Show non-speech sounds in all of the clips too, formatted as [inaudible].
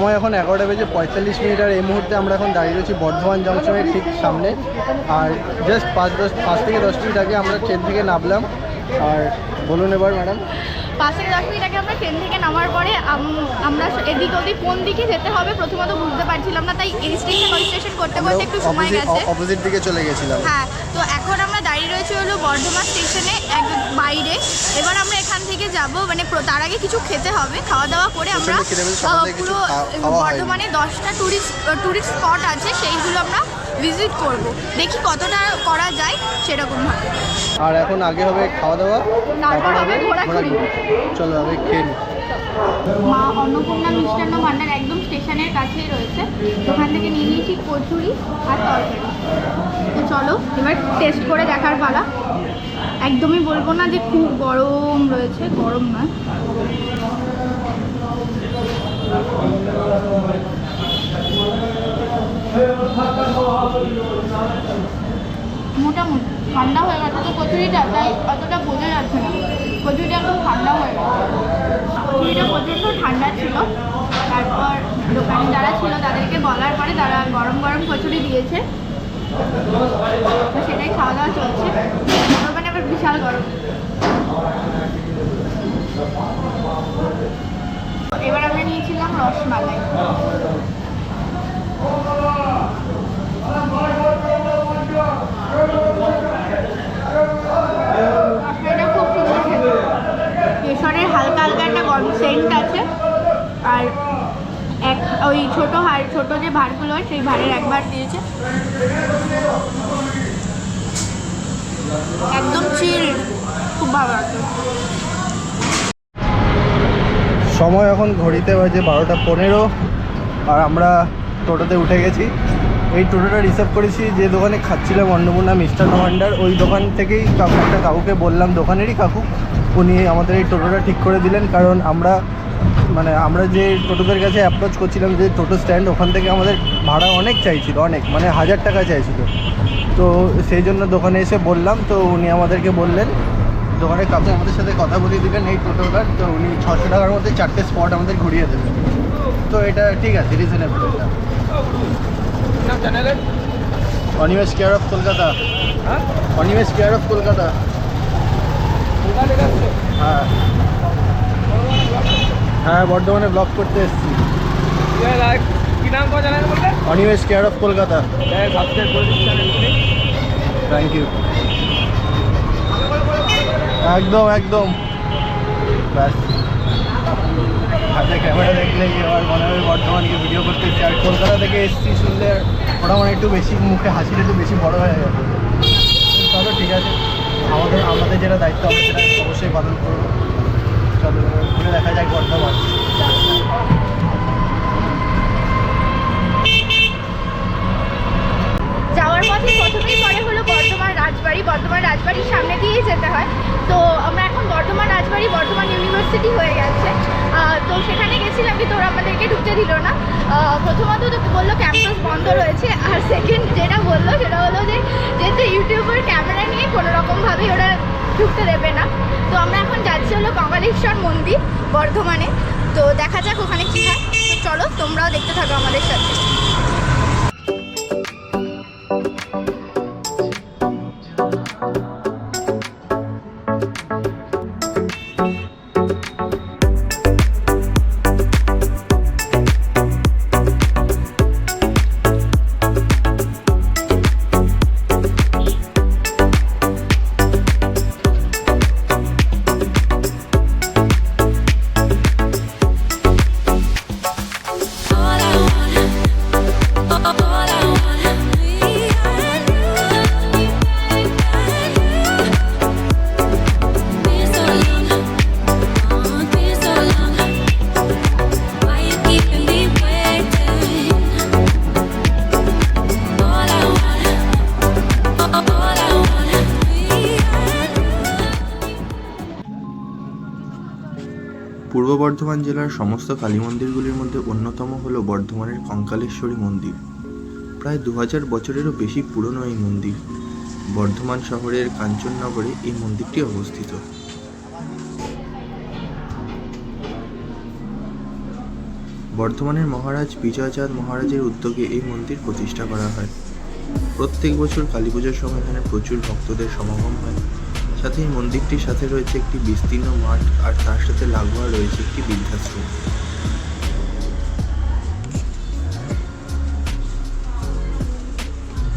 সময় এখন এগারোটা বেজে পঁয়তাল্লিশ মিনিট আর এই মুহূর্তে আমরা এখন দাঁড়িয়ে রয়েছি বর্ধমান জংশনের ঠিক সামনে। আর জাস্ট পাঁচ দশ পাঁচ থেকে দশ মিনিট আগে আমরা ট্রেন থেকে নামলাম। আর বলুন এবার ম্যাডাম। পাঁচ থেকে দশ মিনিট আগে আমরা ট্রেন থেকে নামার পরে আম- আমরা এদিক ওদিক কোন দিকে যেতে হবে প্রথমত বুঝতে পারছিলাম না তাই এই স্টেশন স্টেশন করতে করতে একটু সময় গেছে। অপোজিট দিকে চলে গেছিলাম। হ্যাঁ তো এখন আমরা দাঁড়িয়ে রয়েছি হলো বর্ধমান স্টেশনে এক বাইরে। এবার আমরা থেকে যাব মানে তার আগে কিছু খেতে হবে। খাওয়া দাওয়া করে আমরা পুরো। বর্ধমানে দশটা টুরিস্ট টুরিস্ট স্পট আছে সেইগুলো আমরা ভিজিট করব। দেখি কতটা করা যায় সেরকমভাবে আর এখন আগে হবে খাওয়া দাওয়া তারপর হবে ঘোরাঘুরি। চলো আগে খেয়ে। মা অন্নপূর্ণা মিষ্টান্ন ভান্ডার একদম স্টেশনের কাছেই রয়েছে। ওখান থেকে নিয়ে নিয়েছি কচুরি আর তরকারি। তো চলো এবার টেস্ট করে দেখার পালা। একদমই বলব না যে খুব গরম রয়েছে, গরম না মোটামুটি, ঠান্ডা হয়ে গেছে তো কচুরিটা, তাই অতটা বোঝা যাচ্ছে না। কচুরিটা একদম ঠান্ডা হয়ে গেছে। কচুরিটা প্রচণ্ড ঠান্ডা ছিল। তারপর দোকানি যারা ছিল তাদেরকে বলার পরে তারা গরম গরম কচুরি দিয়েছে। তো সেটাই খাওয়া দাওয়া চলছে। দোকানে বিশাল গরম। এবার আমরা নিয়েছিলাম রসমালাই। রসমালাইটা খুব সুন্দর হালকা হালকা একটা গরম সেন্ট আছে। আর এক ওই ছোট হাড় ছোট যে ভাড়গুলো হয়, সেই ভাড়ের একবার দিয়েছে। সময় এখন ঘড়িতে বাজে বারোটা পনেরো, আর আমরা টোটোতে উঠে গেছি। এই টোটোটা রিসার্ভ করেছি যে দোকানে খাচ্ছিলাম অন্নপূর্ণা মিষ্টান্ন ভাণ্ডার ওই দোকান থেকেই একটা কাকুকে বললাম, দোকানেরই কাকু? উনি আমাদের এই টোটোটা ঠিক করে দিলেন কারণ আমরা মানে আমরা যে টোটোদের কাছে অ্যাপ্রোচ করছিলাম যে টোটো স্ট্যান্ড ওখান থেকে আমাদের ভাড়া অনেক চাইছিল অনেক মানে হাজার টাকা চাইছিল। তো সেই জন্য দোকানে এসে বললাম তো উনি আমাদেরকে বললেন দোকানের কাকু আমাদের সাথে কথা বলিয়ে দিলেন এই টোটোটার তো উনি ছশো টাকার মধ্যে চারটে স্পট আমাদের ঘুরিয়ে দেবেন। তো এটা ঠিক আছে রিজনেবল এটা। Animesh care of Kolkata. Animesh care of Kolkata. হ্যাঁ। হ্যাঁ বর্ধমানে ব্লগ করতে এসেছি। কি Animesh care of Kolkata. Thank you একদম একদম। ব্যাস। হাতে ক্যামেরা দেখলেই এবার মনে হবে বর্ধমানকে ভিডিও করতে এসেছি। আর কলকাতা থেকে এসেছি শুনলে ওরা মানে একটু বেশি, মুখে হাসিটা একটু বেশি বড় হয়ে যাবে। চলো, ঠিক আছে। আমাদের আমাদের যেটা দায়িত্ব, আমরা সেটা অবশ্যই পালন করব। চলো, ঘুরে দেখা যাক বর্ধমান। যাওয়ার পথে প্রথমেই মনে হলো রাজবাড়ি, বর্ধমান রাজবাড়ির সামনে দিয়েই যেতে হয়। তো আমরা এখন বর্ধমান রাজবাড়ি, বর্ধমান ইউনিভার্সিটি হয়ে গেছে। তো সেখানে গেছিলাম, কিন্তু ওরা আমাদেরকে ঢুকতে দিল না। প্রথমত বলল ক্যাম্পাস বন্ধ রয়েছে, আর সেকেন্ড যেটা বলল সেটা হলো যে, যেহেতু ইউটিউবার ক্যামেরা নিয়ে কোনো রকমভাবেই ওরা ঢুকতে দেবে না, তো আমরা এখন যাচ্ছি হলো কমলেশ্বর মন্দির বর্ধমানে। তো দেখা যাক ওখানে কী হয়। চলো, তোমরাও দেখতে থাকো আমাদের সাথে। বর্ধমান জেলার সমস্ত কালী মন্দিরগুলির মধ্যে অন্যতম হল বর্ধমানের কঙ্কালেশ্বরী মন্দির। প্রায় দু হাজার বছরেরও বেশি পুরনো এই মন্দির। বর্ধমান শহরের কাঞ্চননগরে এই মন্দিরটি অবস্থিত। বর্ধমানের মহারাজ বিজয়চাঁদ মহারাজের উদ্যোগে এই মন্দির প্রতিষ্ঠা করা হয়। প্রত্যেক বছর কালী পুজোর সময় এখানে প্রচুর ভক্তদের সমাগম হয়। সাথে এই মন্দিরটির সাথে রয়েছে একটি বিস্তীর্ণ মাঠ আর তার সাথে লাগোয়া রয়েছে একটি বৃদ্ধাশ্রম।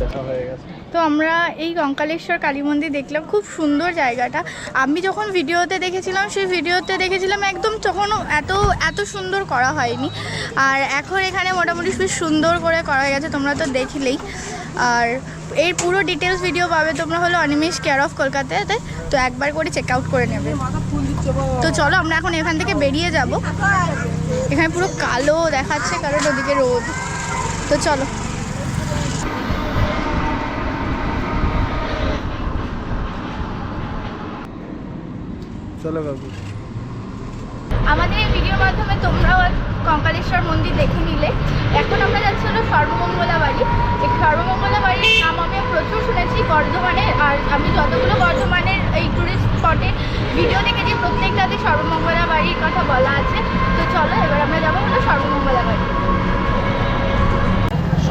দেখা হয়ে গেছে। তো আমরা এই কঙ্কালেশ্বর কালী মন্দির দেখলাম খুব সুন্দর জায়গাটা। আমি যখন ভিডিওতে দেখেছিলাম সেই ভিডিওতে দেখেছিলাম একদম তখনও এত এত সুন্দর করা হয়নি। আর এখন এখানে মোটামুটি বেশ সুন্দর করে করা হয়ে গেছে তোমরা তো দেখলেই। আর এর পুরো ডিটেলস ভিডিও পাবে তোমরা হলো অনিমেষ কেয়ার অফ কলকাতাতে। তো একবার করে চেক আউট করে নেবে। তো চলো আমরা এখন এখান থেকে বেরিয়ে যাব। এখানে পুরো কালো দেখাচ্ছে কারণ ওদিকে রোদ। তো চলো। চলো কাকু আমাদের এই ভিডিওর মাধ্যমে তোমরাও কঙ্কালেশ্বর মন্দির দেখে নিলে। এখন আমরা যাচ্ছি হলো সর্বমঙ্গলা বাড়ি এই সর্বমঙ্গলা বাড়ির নাম আমি প্রচুর শুনেছি বর্ধমানে, আর আমি যতগুলো বর্ধমানের এই টুরিস্ট স্পটে ভিডিও দেখেছি, প্রত্যেকটাতে সর্বমঙ্গলা বাড়ির কথা বলা আছে। তো চলো, এবার আমরা যাব হলো সর্বমঙ্গলা বাড়ি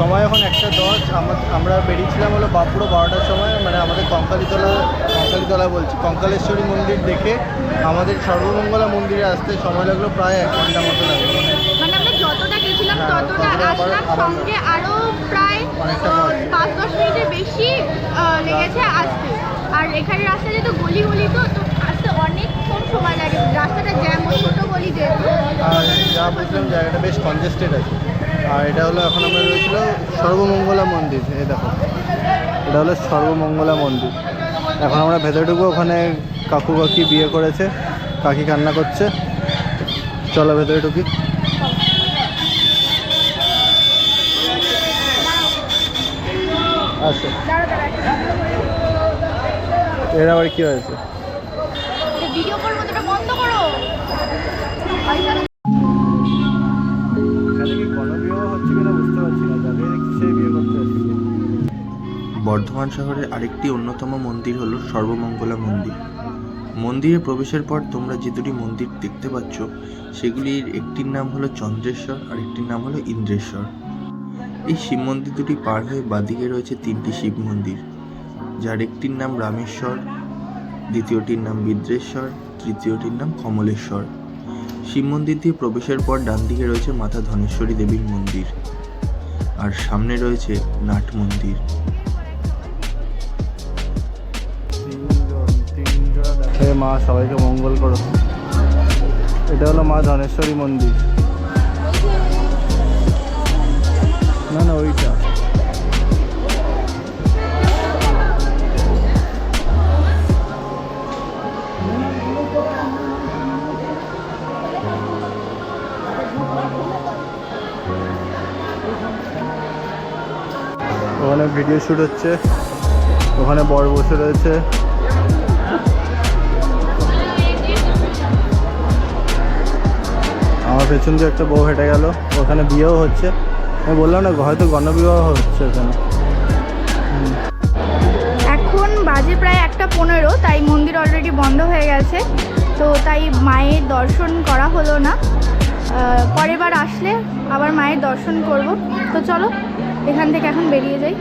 সময় এখন একটা দশ আমা- আমরা বেরিয়েছিলাম হলো বাপুরো বারোটার সময় মানে আমাদের কঙ্কালীতলা কঙ্কালীতলা বলছি কঙ্কালেশ্বরী মন্দির দেখে আমাদের সর্বমঙ্গলা মন্দিরে আসতে সময় লাগল প্রায় এক ঘণ্টা মতো লাগল। মানে আমরা যতটা গেছিলাম হ্যাঁ, ততটা আসলাম সঙ্গে প্রায়। পাঁচ দশ মিনিটের বেশি লেগেছে আসতে। আর এখানে রাস্তা যেহেতু গলি গলি তো তো আসতে অনেকক্ষণ সময় লাগে। রাস্তাটা জ্যাম ও ছোটো গলি যেহেতু। আর যা বুঝলাম জায়গাটা বেশ কনজেস্টেড আছে। আর এটা হলো এখন আমরা রয়েছিল সর্বমঙ্গলা মন্দির, এই দেখো। এটা হলো সর্বমঙ্গলা মন্দির। এখন আমরা ভেতরে ঢুকবো, ওখানে কাকু কাকি বিয়ে করেছে, কাকি কান্না করছে। চলো ভেতরে ঢুকি। আচ্ছা এর আবার কি হয়েছে? বর্ধমান শহরের আরেকটি অন্যতম মন্দির হল সর্বমঙ্গলা মন্দির। মন্দিরে প্রবেশের পর তোমরা যে দুটি মন্দির দেখতে পাচ্ছ, সেগুলির একটির নাম হলো চন্দ্রেশ্বর আর একটির নাম হলো ইন্দ্রেশ্বর। এই শিব মন্দির দুটি পার হয়ে বাদিকে রয়েছে তিনটি শিব মন্দির, যার একটির নাম রামেশ্বর, দ্বিতীয়টির নাম বিদ্রেশ্বর, তৃতীয়টির নাম কমলেশ্বর। শিব মন্দির দিয়ে প্রবেশের পর ডান দিকে রয়েছে মাতা ধনেশ্বরী দেবীর মন্দির, আর সামনে রয়েছে নাট মন্দির। মা, সবাইকে মঙ্গল করো। এটা হলো মা ধনেশ্বরী মন্দির। না না, ওইটা। ওখানে ভিডিও শ্যুট হচ্ছে। ওখানে বর বসে রয়েছে। আমার পেছন দিয়ে একটা বউ হেঁটে গেল, ওখানে বিয়েও হচ্ছে। আমি বললাম, না, হয়তো গণবিবাহ হচ্ছে ওখানে এখন বাজে প্রায় একটা পনেরো, তাই মন্দির অলরেডি বন্ধ হয়ে গেছে। তো তাই মায়ের দর্শন করা হলো না। পরের বার আসলে আবার মায়ের দর্শন করব। তো চলো, এখান থেকে এখন বেরিয়ে যাই।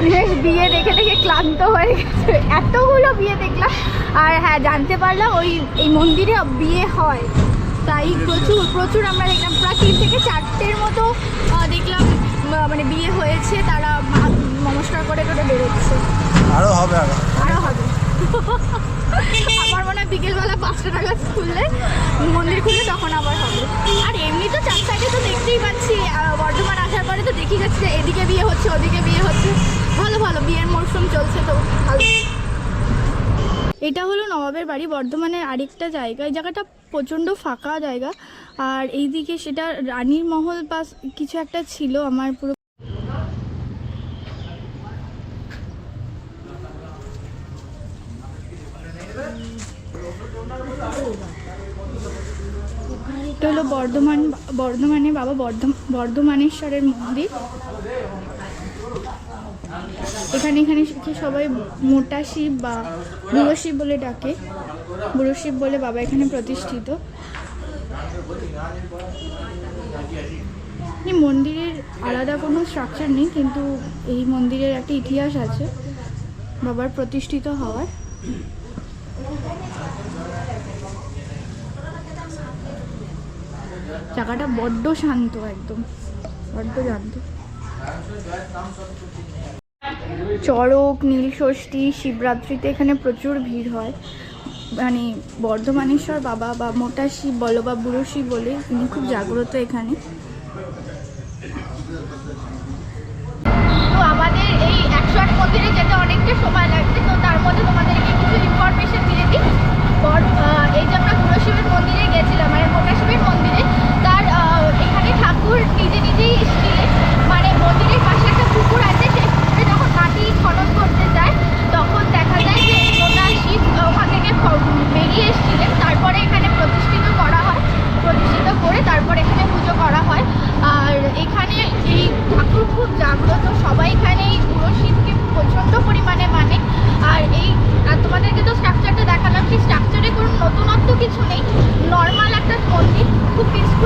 অনেক বিয়ে দেখে দেখে ক্লান্ত হয়ে গেছে। এতগুলো বিয়ে দেখলাম। আর হ্যাঁ জানতে পারলাম ওই এই মন্দিরে বিয়ে হয়। তাই প্রচুর প্রচুর আমরা দেখলাম। প্রায় তিন থেকে চারটের মতো দেখলাম মানে বিয়ে হয়েছে। তারা নমস্কার করে করে বেরোচ্ছে। আরও হবে আরও হবে। [laughs] আমার মনে হয় বিকেলবেলা পাঁচটা টাকা খুললে, মন্দির খুলে তখন আবার হবে। আর এমনি তো চার সাইডে তো দেখতেই পাচ্ছি বর্ধমান আসার পরে তো দেখি যাচ্ছে এদিকে বিয়ে হচ্ছে, ওদিকে বিয়ে হচ্ছে। ভালো ভালো, বিয়ের মরশুম চলছে তো, ভালো। এটা হলো নবাবের বাড়ি, বর্ধমানের আরেকটা জায়গা। এই জায়গাটা প্রচণ্ড ফাঁকা জায়গা। আর এইদিকে সেটা রানীর মহল পাস কিছু একটা ছিল, আমার পুরো এটা হলো বর্ধমান, বর্ধমানে বাবা বর্ধ- বর্ধমানেশ্বরের মন্দির। এখানে এখানে সবাই মোটা শিব বা বুড়ো শিব বলে ডাকে। বুড়ো শিব বলে বাবা এখানে প্রতিষ্ঠিত। মন্দিরের আলাদা কোনো স্ট্রাকচার নেই, কিন্তু এই মন্দিরের একটা ইতিহাস আছে, বাবার প্রতিষ্ঠিত হওয়ার। জায়গাটা বড্ড শান্ত একদম। বড্ড শান্ত। চড়ক, নীলষষ্ঠী, শিবরাত্রিতে এখানে প্রচুর ভিড় হয়। মানে বর্ধমানেশ্বর বাবা বা মোটা শিব বলো বা বুড়ো শিব বলে তিনি খুব জাগ্রত এখানে। তো আমাদের এই একশো আট মন্দিরে যেতে অনেকটা সময় লাগছে, তো তার মধ্যে তোমাদেরকে কিছু ইনফরমেশন দিয়ে দিই বর- আহ, এই যে আমরা বুড়ো শিবের মন্দিরে গেছিলাম মানে মোটা শিবের মন্দিরে তার আহ, এখানে ঠাকুর নিজে নিজেই এসেছিলেন মানে মন্দিরের পাশে একটা পুকুর আছে সেই পুকুরে যখন মাটি খনন করতে যায় তখন দেখা যায় যে এই মোটা শিব আহ, ওখান থেকে খ- বেরিয়ে এসেছিলেন তারপরে এখানে প্রতিষ্ঠিত করা হয় প্রতিষ্ঠিত করে তারপর এখানে পুজো করা হয় আর এখানে এই ঠাকুর খুব জাগ্রত সবাই এখানে এই বুড়ো শিবকে প্রচণ্ড পরিমাণে মানে আর এই আর তোমাদেরকে তো স্ট্রাকচারটা দেখালাম সেই স্ট্রাকচারে কোনো নতুনত্ব কিছু নেই নর্মাল একটা মন্দির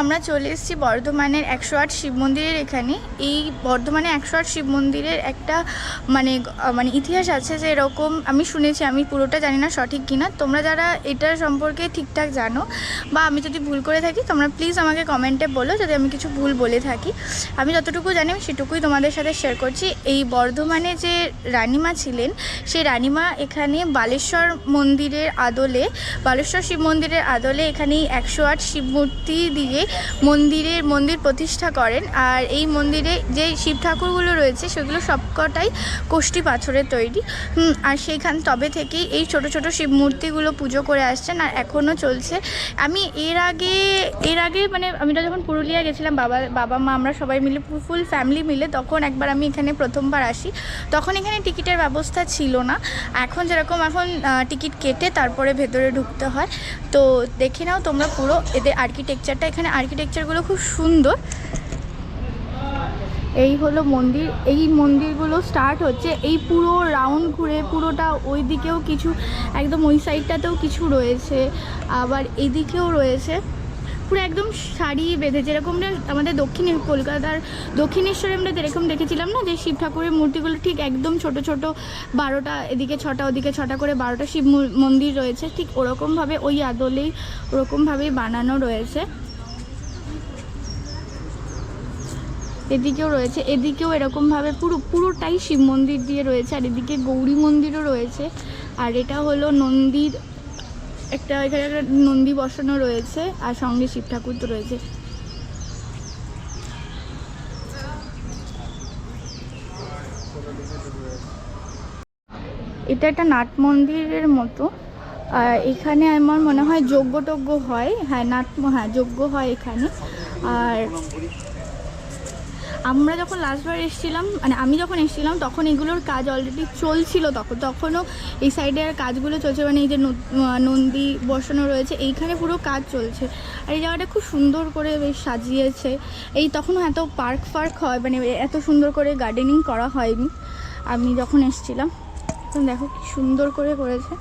আমরা চলে এসেছি বর্ধমানের একশো আট শিব মন্দিরের এখানে। এই বর্ধমানে একশো আট শিব মন্দিরের একটা মানে মানে ইতিহাস আছে যে এরকম আমি শুনেছি, আমি পুরোটা জানি না সঠিক কিনা। তোমরা যারা এটার সম্পর্কে ঠিকঠাক জানো বা আমি যদি ভুল করে থাকি, তোমরা প্লিজ আমাকে কমেন্টে বলো যদি আমি কিছু ভুল বলে থাকি। আমি যতটুকু জানি, আমি সেটুকুই তোমাদের সাথে শেয়ার করছি। এই বর্ধমানে যে রানিমা ছিলেন, সেই রানিমা এখানে বালেশ্বর মন্দিরের আদলে, বালেশ্বর শিব মন্দিরের আদলে এখানে একশো আট শিব মূর্তি দিয়ে মন্দিরের, মন্দির প্রতিষ্ঠা করেন। আর এই মন্দিরে যে শিব ঠাকুরগুলো রয়েছে, সেগুলো সবকটাই কোষ্টি পাথরের তৈরি। আর সেইখান তবে থেকেই এই ছোট ছোট শিব মূর্তিগুলো পুজো করে আসছেন আর এখনও চলছে। আমি এর আগে এর আগে মানে আমি যখন পুরুলিয়া গেছিলাম, বাবা বাবা, মা, আমরা সবাই মিলে ফুল ফ্যামিলি মিলে তখন একবার আমি এখানে প্রথমবার আসি। তখন এখানে টিকিটের ব্যবস্থা ছিল না। এখন যেরকম এখন টিকিট কেটে তারপরে ভেতরে ঢুকতে হয়। তো দেখে নাও তোমরা পুরো এদের আর্কিটেকচারটা এখানে আর্কিটেকচারগুলো খুব সুন্দর। এই হলো মন্দির, এই মন্দিরগুলো স্টার্ট হচ্ছে এই পুরো রাউন্ড ঘুরে, পুরোটা ওই দিকেও কিছু, একদম ওই সাইডটাতেও কিছু রয়েছে, আবার এদিকেও রয়েছে। পুরো একদম শাড়ি বেঁধে, যেরকম আমাদের দক্ষিণে, কলকাতার দক্ষিণেশ্বরে আমরা যেরকম দেখেছিলাম না যে শিব ঠাকুরের মূর্তিগুলো ঠিক একদম ছোট ছোট বারোটা, এদিকে ছটা, ওদিকে ছটা করে বারোটা শিব মন্দির রয়েছে, ঠিক ওরকমভাবে ওই আদলেই ওরকমভাবেই বানানো রয়েছে। এদিকেও রয়েছে, এদিকেও এরকমভাবে পুরো, পুরোটাই শিব মন্দির দিয়ে রয়েছে, আর এদিকে গৌরী মন্দিরও রয়েছে। আর এটা হলো নন্দীর একটা, এখানে একটা নন্দী বসানো রয়েছে, আর সঙ্গে শিব ঠাকুর তো রয়েছে। এটা একটা নাট মন্দিরের মতো। এখানে আমার মনে হয় যজ্ঞ টজ্ঞ হয়। হ্যাঁ নাট হ্যাঁ যজ্ঞ হয় এখানে। আর আমরা যখন লাস্টবার এসেছিলাম মানে আমি যখন এসেছিলাম, তখন এগুলোর কাজ অলরেডি চলছিল তখন, তখনও এই সাইডে আর কাজগুলো চলছে মানে এই যে নন্দী বসানো রয়েছে, এইখানে পুরো কাজ চলছে। আর এই জায়গাটা খুব সুন্দর করে বেশ সাজিয়েছে। এই তখনও এত পার্ক ফার্ক হয় মানে এত সুন্দর করে গার্ডেনিং করা হয়নি। আমি যখন এসেছিলাম তখন দেখো কি সুন্দর করে করেছে।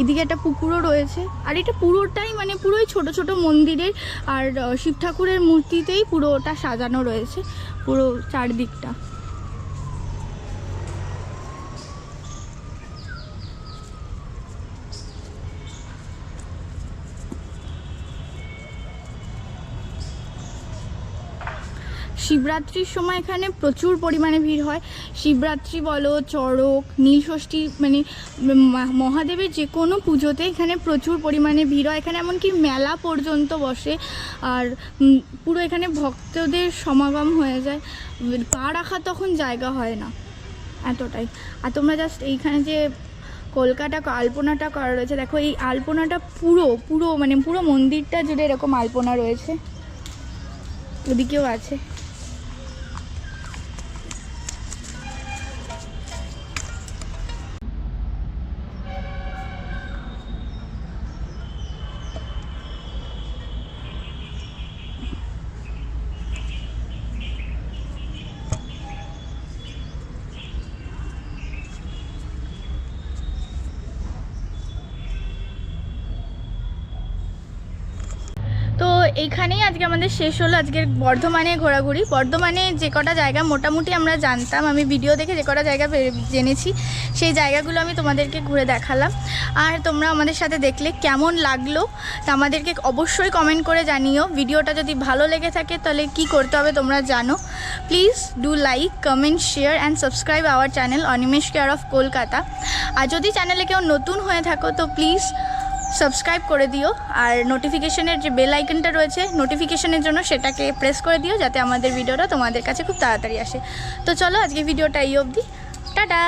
এদিকে একটা পুকুরও রয়েছে। আর এটা পুরোটাই মানে পুরোই ছোট ছোট মন্দিরের আর শিব ঠাকুরের মূর্তিতেই পুরোটা সাজানো রয়েছে, পুরো চারদিকটা। শিবরাত্রির সময় এখানে প্রচুর পরিমাণে ভিড় হয়। শিবরাত্রি বলো, চড়ক, নীলষষ্ঠী মানে মহাদেবের যে কোনো পুজোতে এখানে প্রচুর পরিমাণে ভিড় হয়। এখানে এমনকি মেলা পর্যন্ত বসে। আর পুরো এখানে ভক্তদের সমাগম হয়ে যায়। পা রাখা তখন জায়গা হয় না, এতটাই। আর তোমরা জাস্ট এইখানে যে কলকাতা আলপনাটা করা রয়েছে, দেখো এই আলপনাটা পুরো পুরো মানে পুরো মন্দিরটা জুড়ে এরকম আলপনা রয়েছে। ওদিকেও আছে। এইখানেই আজকে আমাদের শেষ হলো আজকের বর্ধমানে ঘোরাঘুরি। বর্ধমানে যে কটা জায়গা মোটামুটি আমরা জানতাম, আমি ভিডিও দেখে যে কটা জায়গা জেনেছি, সেই জায়গাগুলো আমি তোমাদেরকে ঘুরে দেখালাম। আর তোমরা আমাদের সাথে দেখলে কেমন লাগল, তা আমাদেরকে অবশ্যই কমেন্ট করে জানিও। ভিডিওটা যদি ভালো লেগে থাকে তাহলে কি করতে হবে তোমরা জানো। Please do like comment share and subscribe our channel Animesh care of Kolkata আর যদি চ্যানেলে কেউ নতুন হয়ে থাকো তো প্লিজ সাবস্ক্রাইব করে দিও আর নোটিফিকেশনের যে বেল আইকনটা রয়েছে নোটিফিকেশনের জন্য সেটাকে প্রেস করে দিও যাতে আমাদের ভিডিওটা তোমাদের কাছে খুব তাড়াতাড়ি আসে। তো চলো আজকে ভিডিওটা এই অবধি। টাটা!